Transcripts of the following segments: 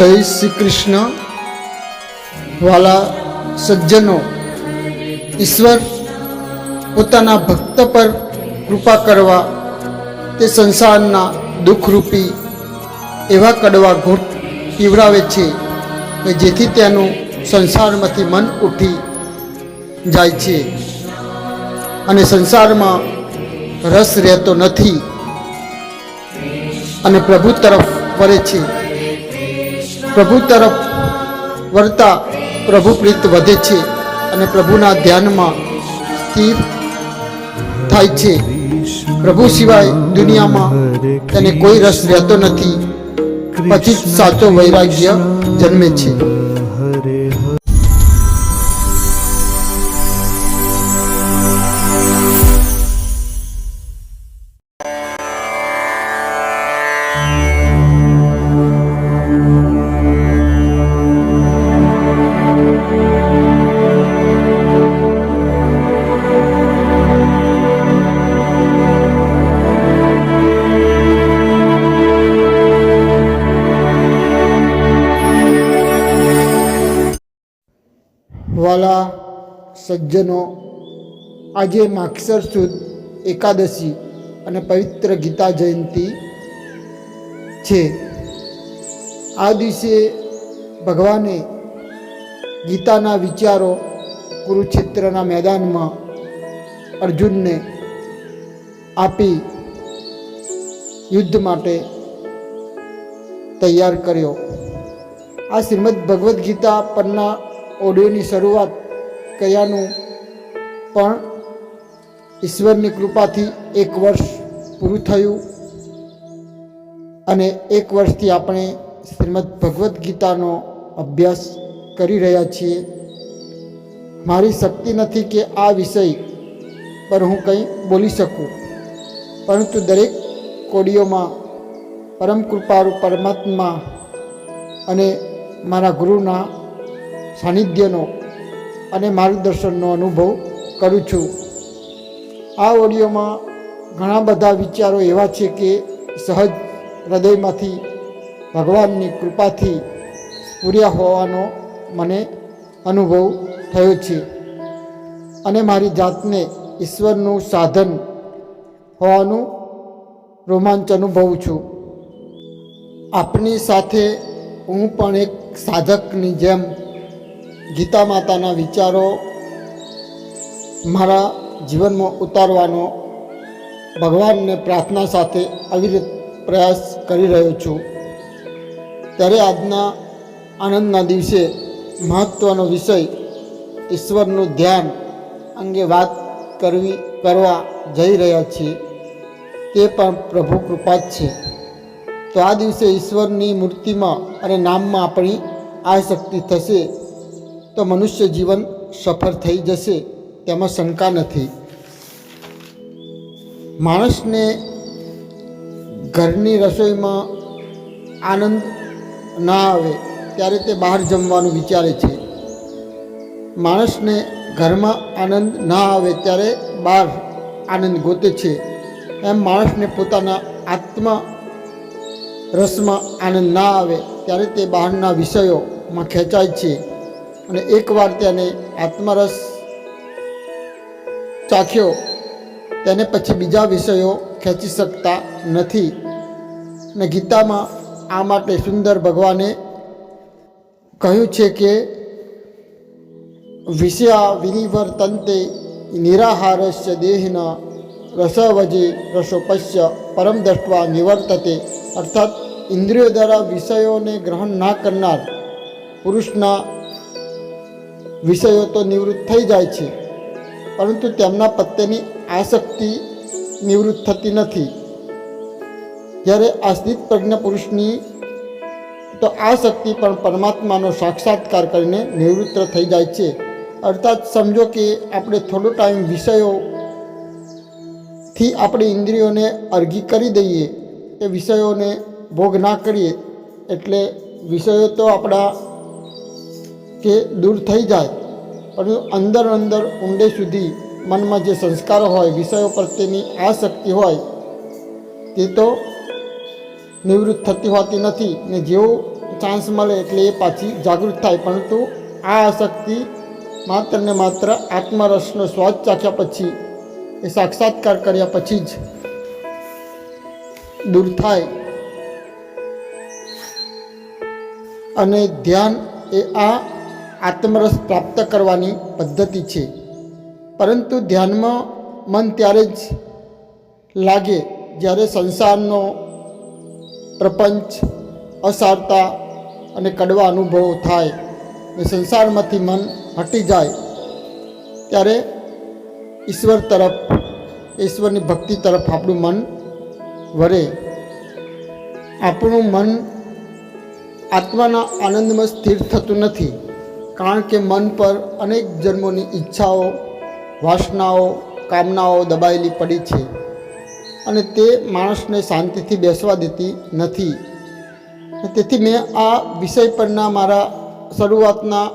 જય શ્રી કૃષ્ણ. વાલા સજ્જનો, ઈશ્વર પોતાના ભક્ત પર કૃપા કરવા તે સંસારના દુઃખરૂપી એવા કડવા ઘૂંટ પીવડાવે છે કે જેથી તેનું સંસારમાંથી મન ઉઠી જાય છે. અને સંસારમાં રસ રહેતો નથી અને પ્રભુ તરફ વળે છે. પ્રભુ તરફ વર્તા પ્રભુ પ્રીત વધે છે અને પ્રભુના ધ્યાનમાં સ્થિર થાય છે. પ્રભુ સિવાય દુનિયામાં તેને કોઈ રસ રહેતો નથી. પછી સાચો વૈરાગ્ય જન્મે છે. સજ્જનો આજે માક્ષર સુદ એકાદશી અને પવિત્ર ગીતા જયંતિ છે. આ દિવસે ભગવાને ગીતાના વિચારો કુરુક્ષેત્રના મેદાનમાં અર્જુનને આપી યુદ્ધ માટે તૈયાર કર્યો. આ શ્રીમદ ભગવદ્ ગીતા પરના ઓડિયોની શરૂઆત કર્યાનું પણ ઈશ્વરની કૃપાથી એક વર્ષ પૂરું થયું અને એક વર્ષથી આપણે શ્રીમદ ભગવદ્ ગીતાનો અભ્યાસ કરી રહ્યા છીએ. મારી શક્તિ નથી કે આ વિષય પર હું કંઈ બોલી શકું, પરંતુ દરેક કોડીઓમાં પરમ કૃપારૂ પરમાત્મા અને મારા ગુરુના સાનિધ્યનો અને માર્ગદર્શનનો અનુભવ કરું છું. આ ઓડિયોમાં ઘણા બધા વિચારો એવા છે કે સહજ હૃદયમાંથી ભગવાનની કૃપાથી પૂર્યા હોવાનો મને અનુભવ થયો છે અને મારી જાતને ઈશ્વરનું સાધન હોવાનું રોમાંચ અનુભવું છું. આપની સાથે હું પણ એક સાધકની જેમ ગીતા માતાના વિચારો મારા જીવનમાં ઉતારવાનો ભગવાનને પ્રાર્થના સાથે અવિરત પ્રયાસ કરી રહ્યો છું. ત્યારે આજના આનંદના દિવસે મહત્ત્વનો વિષય ઈશ્વરનું ધ્યાન અંગે વાત કરવી, કરવા જઈ રહ્યા છીએ. તે પણ પ્રભુ કૃપા જ છે. તો આ દિવસે ઈશ્વરની મૂર્તિમાં અને નામમાં આપણી આસક્તિ થશે. તો મનુષ્ય જીવન સફળ થઈ જશે, તેમાં શંકા નથી. માણસને ઘરની રસોઈમાં આનંદ ના આવે, ત્યારે તે બહાર જમવાનું વિચારે છે. માણસને ઘરમાં આનંદ ના આવે, ત્યારે બહાર આનંદ ગોતે છે. એમ માણસને પોતાના આત્મા રસમાં આનંદ ના આવે, ત્યારે તે બહારના વિષયોમાં ખેંચાય છે. અને એકવાર તેને આત્મરસ ચાખ્યો, તેને પછી બીજા વિષયો ખેંચી શકતા નથી. ને ગીતામાં આ માટે સુંદર ભગવાને કહ્યું છે કે, વિષયા વિનિવર્તંતે નિરાહારસ્ય દેહના રસવજે રસોપસ્ય પરમ દ્રષ્ટવા નિવર્તતે. અર્થાત, ઇન્દ્રિયો દ્વારા વિષયોને ગ્રહણ ના કરનાર પુરુષના વિષયો તો નિવૃત્ત થઈ જાય છે, પરંતુ તેમના પ્રત્યેની આસક્તિ નિવૃત્ત થતી નથી. જ્યારે આ પ્રજ્ઞ પુરુષની તો આ શક્તિ પણ પરમાત્માનો સાક્ષાત્કાર કરીને નિવૃત્ત થઈ જાય છે. અર્થાત સમજો કે આપણે થોડો ટાઈમ વિષયોથી આપણે ઇન્દ્રિયોને અરગી કરી દઈએ એ વિષયોને ભોગ ના કરીએ, એટલે વિષયો તો આપણા કે દૂર થઈ જાય. પરંતુ અંદર અંદર ઊંડે સુધી મનમાં જે સંસ્કારો હોય, વિષયો પ્રત્યેની આસક્તિ હોય, તે તો નિવૃત્ત થતી હોતી નથી ને જેવો ચાન્સ મળે એટલે એ પાછી જાગૃત થાય. પરંતુ આ આસક્તિ માત્ર ને માત્ર આત્મરસનો સ્વાદ ચાખ્યા પછી, એ સાક્ષાત્કાર કર્યા પછી જ દૂર થાય. અને ધ્યાન એ આ આત્મરસ પ્રાપ્ત કરવાની પદ્ધતિ છે. પરંતુ ધ્યાનમાં મન ત્યારે જ લાગે જ્યારે સંસારનો પ્રપંચ, અસારતા અને કડવા અનુભવો થાય ને સંસારમાંથી મન હટી જાય ત્યારે ઈશ્વર તરફ, ઈશ્વરની ભક્તિ તરફ આપણું મન વરે આપણું મન આત્માના આનંદમાં સ્થિર થતું નથી. કારણ કે મન પર અનેક જન્મોની ઈચ્છાઓ, વાસનાઓ, કામનાઓ દબાયેલી પડી છે અને તે માણસને શાંતિથી બેસવા દેતી નથી. તેથી મેં આ વિષય પરના મારા શરૂઆતના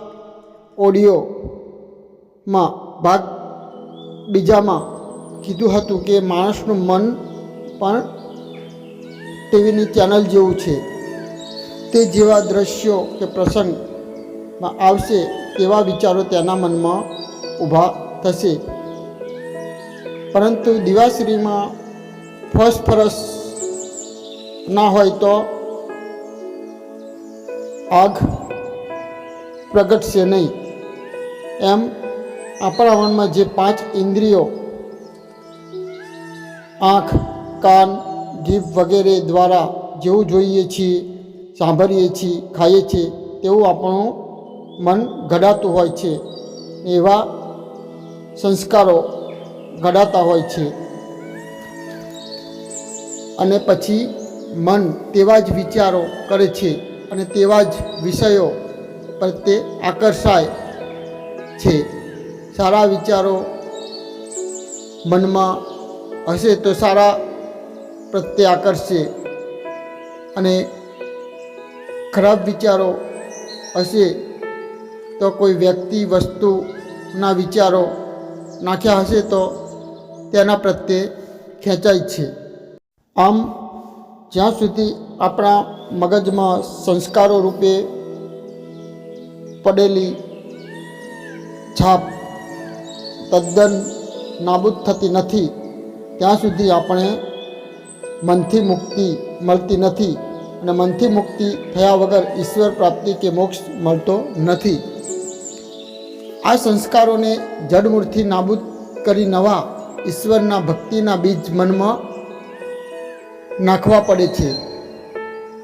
ઓડિયોમાં ભાગ બીજામાં કીધું હતું કે માણસનું મન પણ ટીવીની ચેનલ જેવું છે. તે જેવા દ્રશ્યો કે પ્રસંગમાં આવશે તેવા વિચારો તેના મનમાં ઊભા થશે. પરંતુ દિવાશ્રીમાં ફોસ્ફરસ ના હોય તો આગ પ્રગટશે નહીં. એમ આપણા મનમાં જે પાંચ ઇન્દ્રિયો, આંખ, કાન, જીભ વગેરે દ્વારા જેવું જોઈએ છીએ, સાંભળીએ છીએ, ખાઈએ છીએ, તેવું આપણું મન ઘડાતું હોય છે, એવા સંસ્કારો ઘડાતા હોય છે. અને પછી મન તેવા જ વિચારો કરે છે અને તેવા જ વિષયો પ્રત્યે આકર્ષાય છે. સારા વિચારો મનમાં હશે તો સારા પ્રત્યે આકર્ષશે અને ખરાબ વિચારો હશે તો કોઈ વ્યક્તિ વસ્તુના વિચારો નાખ્યા હશે તો તેના પ્રત્યે ખેંચાય છે. આમ, જ્યાં સુધી આપણા મગજમાં સંસ્કારો રૂપે પડેલી છાપ તદ્દન નાબૂદ થતી નથી, ત્યાં સુધી આપણે મનથી મુક્તિ મળતી નથી અને મનથી મુક્તિ થયા વગર ઈશ્વર પ્રાપ્તિ કે મોક્ષ મળતો નથી. આ સંસ્કારોને જડમૂળથી નાબૂદ કરી નવા ઈશ્વરના ભક્તિના બીજ મનમાં નાખવા પડે છે.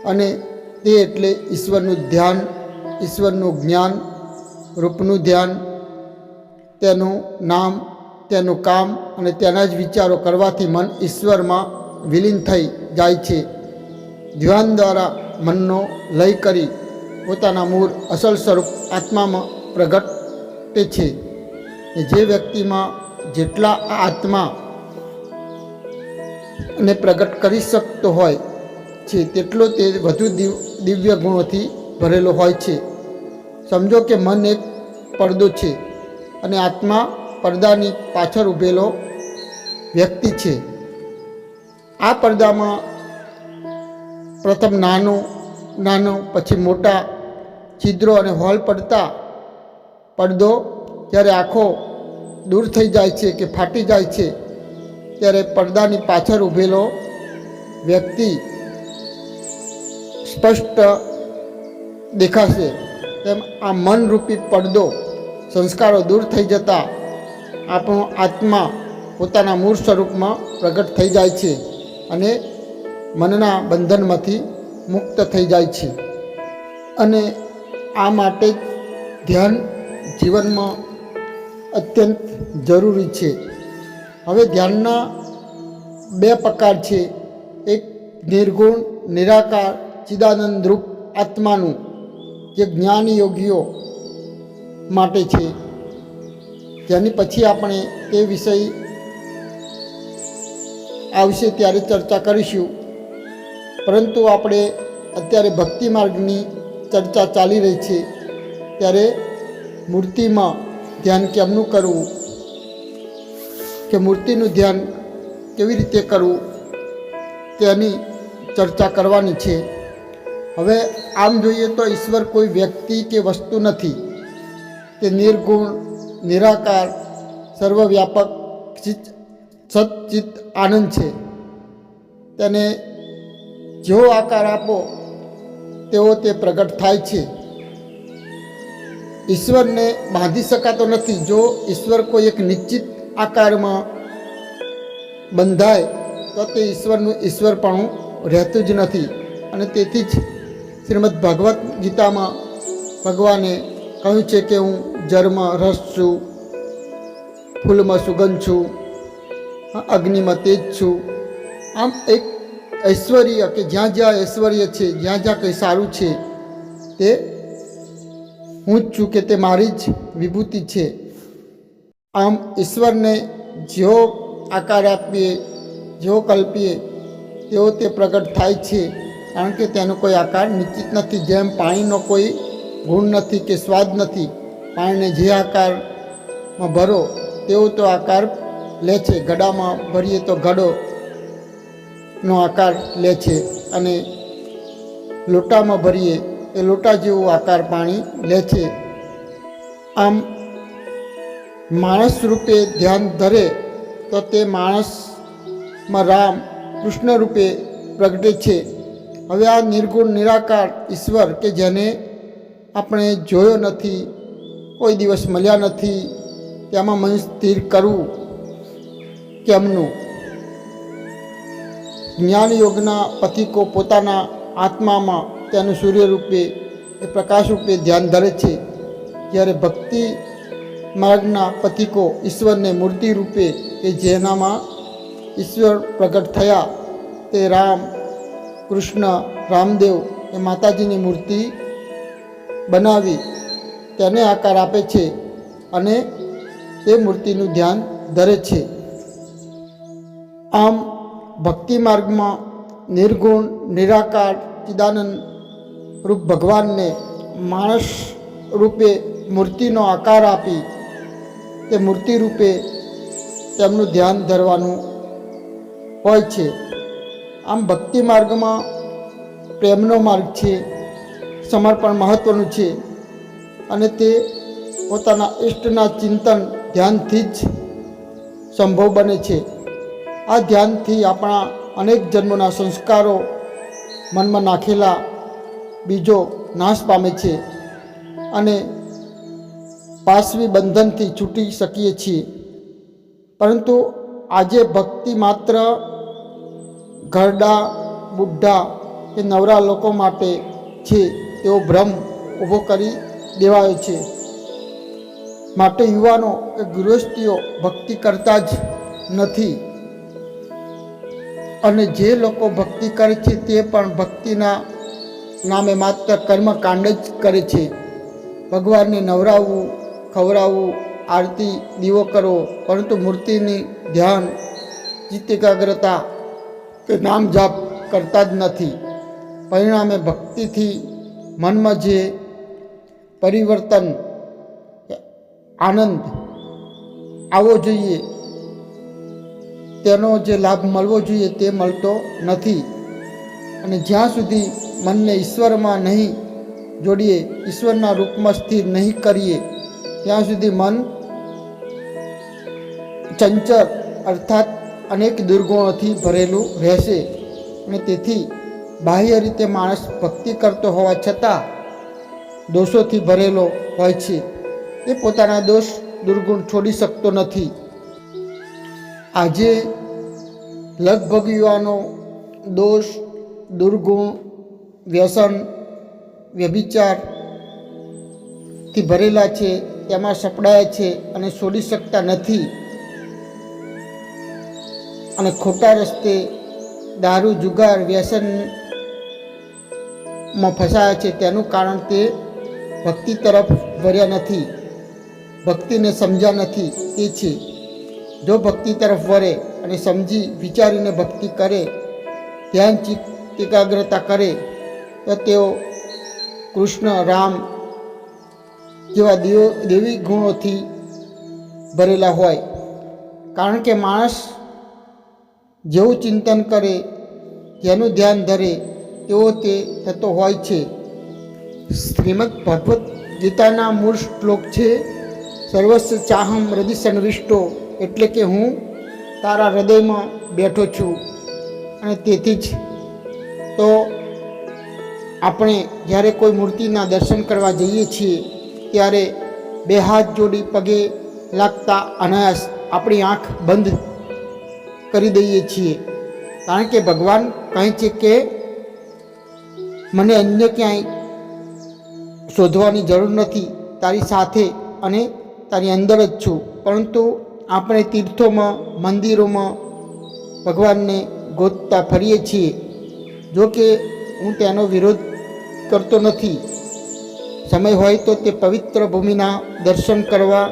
અને તે એટલે ઈશ્વરનું ધ્યાન, ઈશ્વરનું જ્ઞાન, રૂપનું ધ્યાન, તેનું નામ, તેનું કામ અને તેના જ વિચારો કરવાથી મન ઈશ્વરમાં વિલીન થઈ જાય છે. ધ્યાન દ્વારા મનનો લય કરી પોતાના મૂળ અસલ સ્વરૂપ આત્મામાં પ્રગટે છે જે વ્યક્તિમાં જેટલા આત્મા ને પ્રગટ કરી શકતો હોય છે, તેટલો તે વધુ દિવ, દિવ્ય ગુણોથી ભરેલો હોય છે. સમજો કે મન એક પડદો છે અને આત્મા પડદાની પાછળ ઊભેલો વ્યક્તિ છે. આ પડદામાં પ્રથમ નાનો નાનો, પછી મોટા છિદ્રો અને હોલ પડતા પડદો જ્યારે આંખો દૂર થઈ જાય છે કે ફાટી જાય છે, ત્યારે પડદાની પાછળ ઊભેલો વ્યક્તિ સ્પષ્ટ દેખાશે. તેમ આ મનરૂપી પડદો સંસ્કારો દૂર થઈ જતા આપણો આત્મા પોતાના મૂળ સ્વરૂપમાં પ્રગટ થઈ જાય છે અને મનના બંધનમાંથી મુક્ત થઈ જાય છે. અને આ માટે ધ્યાન જીવનમાં અત્યંત જરૂરી છે. હવે ધ્યાનના બે પ્રકાર છે. એક નિર્ગુણ, નિરાકાર, ચિદાનંદ રૂપ આત્માનું જે જ્ઞાન યોગીઓ માટે છે. જેની પછી આપણે તે વિષય આવશે ત્યારે ચર્ચા કરીશું. પરંતુ આપણે અત્યારે ભક્તિ માર્ગની ચર્ચા ચાલી રહી છે. ત્યારે મૂર્તિમાં ધ્યાન કેમનું કરવું? કે મૂર્તિનું ધ્યાન કેવી રીતે કરવું? તેની ચર્ચા કરવાની છે. હવે આમ જોઈએ તો ઈશ્વર કોઈ વ્યક્તિ કે વસ્તુ નથી. તે નિર્ગુણ, નિરાકાર, સર્વવ્યાપક સચિત આનંદ છે. તેને જેવો આકાર આપો, તેવો તે પ્રગટ થાય છે. ઈશ્વરને બાંધી શકાતો નથી. જો ઈશ્વર કોઈ એક નિશ્ચિત આકારમાં બંધાય, તો તે ઈશ્વરનું ઈશ્વરપણું રહેતું જ નથી. અને તેથી જ શ્રીમદ ભગવદ્ ગીતામાં ભગવાને કહ્યું છે કે હું જળમાં રસ છું, ફૂલમાં સુગંધ છું, અગ્નિમાં તેજ છું. આમ એક ઐશ્વર્ય કે જ્યાં જ્યાં ઐશ્વર્ય છે, જ્યાં જ્યાં કંઈ સારું છે, તે હું જ છું કે તે મારી જ વિભૂતિ છે. આમ ઈશ્વરને જેવો આકાર આપીએ જેવો કલ્પીએ તેવો તે પ્રગટ થાય છે. કારણ કે તેનો કોઈ આકાર નિશ્ચિત નથી. જેમ પાણીનો કોઈ ગુણ નથી કે સ્વાદ નથી, પાણીને જે આકારમાં ભરો તેવો તો આકાર લે છે. ગડામાં ભરીએ તો ગડોનો આકાર લે છે અને લોટામાં ભરીએ એ લોટા જેવો આકાર પાણી લે છે. આમ માણસ રૂપે ધ્યાન ધરે તો તે માણસમાં રામ કૃષ્ણ રૂપે પ્રગટે છે. હવે આ નિર્ગુણ નિરાકાર ઈશ્વર કે જેને આપણે જોયો નથી, કોઈ દિવસ મળ્યા નથી, તેમાં મન સ્થિર કરવું કેમનું? જ્ઞાન યોગના પથિકો પોતાના આત્મામાં તેનું સૂર્ય રૂપે, એ પ્રકાશ રૂપે ધ્યાન ધરે છે. જ્યારે ભક્તિ માર્ગના પથિકો ઈશ્વરને મૂર્તિ રૂપે, કે જેનામાં ઈશ્વર પ્રગટ થયા, તે રામ, કૃષ્ણ, રામદેવ, એ માતાજીની મૂર્તિ બનાવી તેને આકાર આપે છે અને તે મૂર્તિનું ધ્યાન ધરે છે. આમ ભક્તિ માર્ગમાં નિર્ગુણ, નિરાકાર, ચિદાનંદ રૂપ ભગવાનને માણસ રૂપે મૂર્તિનો આકાર આપી તે મૂર્તિ રૂપે તેમનું ધ્યાન ધરવાનું હોય છે. આમ ભક્તિ માર્ગમાં પ્રેમનો માર્ગ છે, સમર્પણ મહત્ત્વનું છે અને તે પોતાના ઇષ્ટના ચિંતન ધ્યાનથી જ સંભવ બને છે. આ ધ્યાનથી આપણા અનેક જન્મોના સંસ્કારો મનમાં નાખેલા બીજો નાશ પામે છે અને પાશવી બંધનથી છૂટી શકીએ છીએ. પરંતુ આજે ભક્તિ માત્ર ઘરડા, બુઢા કે નવરા લોકો માટે છે તેવો ભ્રમ ઊભો કરી દેવાયો છે. માટે યુવાનો કે ગૃહસ્થીઓ ભક્તિ કરતા જ નથી. અને જે લોકો ભક્તિ કરે છે તે પણ ભક્તિના નામે માત્ર કર્મકાંડ જ કરે છે. ભગવાનને નવરાવવું ખવડાવવું આરતી, દીવો કરવો પરંતુ મૂર્તિની ધ્યાન, ચિત્ત એકાગ્રતા કે નામ જાપ કરતા જ નથી. પરિણામે ભક્તિથી મનમાં જે પરિવર્તન, આનંદ આવવો જોઈએ, તેનો જે લાભ મળવો જોઈએ તે મળતો નથી. અને જ્યાં સુધી મનને ઈશ્વરમાં નહીં જોડીએ, ઈશ્વરના રૂપમાં સ્થિર નહીં કરીએ. ત્યાં સુધી મન ચંચળ અર્થાત અનેક દુર્ગુણોથી ભરેલું રહેશે અને તેથી બાહ્ય રીતે માણસ ભક્તિ કરતો હોવા છતાં દોષોથી ભરેલો હોય છે. એ પોતાના દોષ દુર્ગુણ છોડી શકતો નથી. આજે લગભગ યુવાનો દોષ, દુર્ગુણ વ્યસન વ્યભિચારથી ભરેલા છે તેમાં સપડાયા છે અને છોડી શકતા નથી. અને ખોટા રસ્તે દારૂ, જુગાર, વ્યસનમાં ફસાયા છે, તેનું કારણ તે ભક્તિ તરફ વર્યા નથી. ભક્તિને સમજ્યા નથી, તે છે. જો ભક્તિ તરફ વરે અને સમજી, વિચારીને ભક્તિ કરે, ધ્યાન ચિત્ત એકાગ્રતા કરે તો તેઓ કૃષ્ણ, રામ જેવા દેવો, દેવી ગુણોથી ભરેલા હોય. કારણ કે માણસ જેવું ચિંતન કરે, જેનું ધ્યાન ધરે, તેવો તે થતો હોય છે. શ્રીમદ ભગવદ્ ગીતાના મૂળ શ્લોક છે, સર્વસ્વ ચાહમ હૃદય સંવિષ્ટો એટલે કે હું તારા હૃદયમાં બેઠો છું. અને તેથી જ તો આપણે જ્યારે કોઈ મૂર્તિના દર્શન કરવા જઈએ છીએ, ત્યારે બે હાથ જોડી પગે લાગતા અનાયાસ આપણી આંખ બંધ કરી દઈએ છીએ. કારણ કે ભગવાન કહે છે કે, મને અન્ય ક્યાંય શોધવાની જરૂર નથી. તારી સાથે અને તારી અંદર જ છું. પરંતુ આપણે તીર્થોમાં, મંદિરોમાં ભગવાનને ગોતતા ફરીએ છીએ. જો કે હું તેનો વિરોધ કરતો નથી. સમય હોય તો તે પવિત્ર ભૂમિના દર્શન કરવા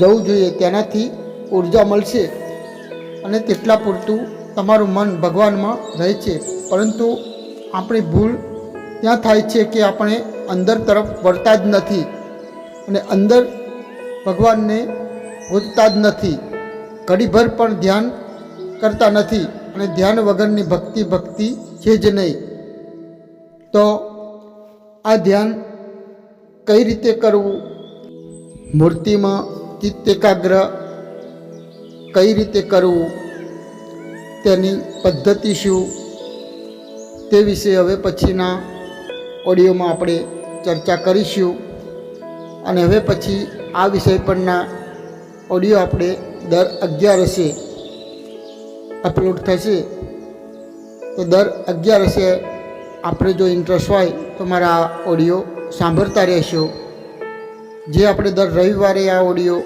જવું જોઈએ. તેનાથી ઊર્જા મળશે અને તેટલા પૂરતું તમારું મન ભગવાનમાં રહે છે. પરંતુ આપણી ભૂલ ત્યાં થાય છે કે આપણે અંદર તરફ વળતા જ નથી અને અંદર ભગવાનને ગોતતા જ નથી. ઘડીભર પણ ધ્યાન કરતા નથી અને ધ્યાન વગરની ભક્તિ ભક્તિ છે જ નહીં. તો આ ધ્યાન કઈ રીતે કરવું? મૂર્તિમાં ચિત્ત એકાગ્ર કઈ રીતે કરવું? તેની પદ્ધતિ શું? તે વિશે હવે પછીના ઓડિયોમાં આપણે ચર્ચા કરીશું. અને હવે પછી આ વિષય પરના ઓડિયો આપણે દર અગિયારસે અપલોડ થશે. તો દર અગિયારસે આપણે જો ઇન્ટરેસ્ટ હોય તો મારા આ ઓડિયો સાંભળતા રહેશો. જે આપણે દર રવિવારે આ ઓડિયો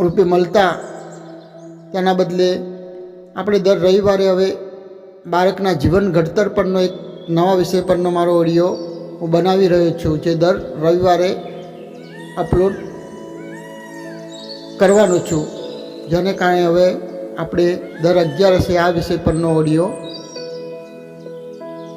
રૂપે મળતા, તેના બદલે આપણે દર રવિવારે હવે બાળકના જીવન ઘડતર પરનો એક નવા વિષય પરનો મારો ઓડિયો હું બનાવી રહ્યો છું, જે દર રવિવારે અપલોડ કરવાનો છું. જેને કારણે હવે આપણે દર અગિયારસે આ વિષય પરનો ઓડિયો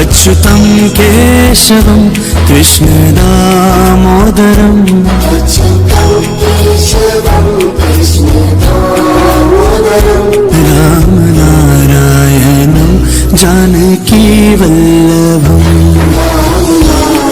अच्युतं केशवं कृष्णदामोदरम् रामनारायणं जानकीवल्लभम्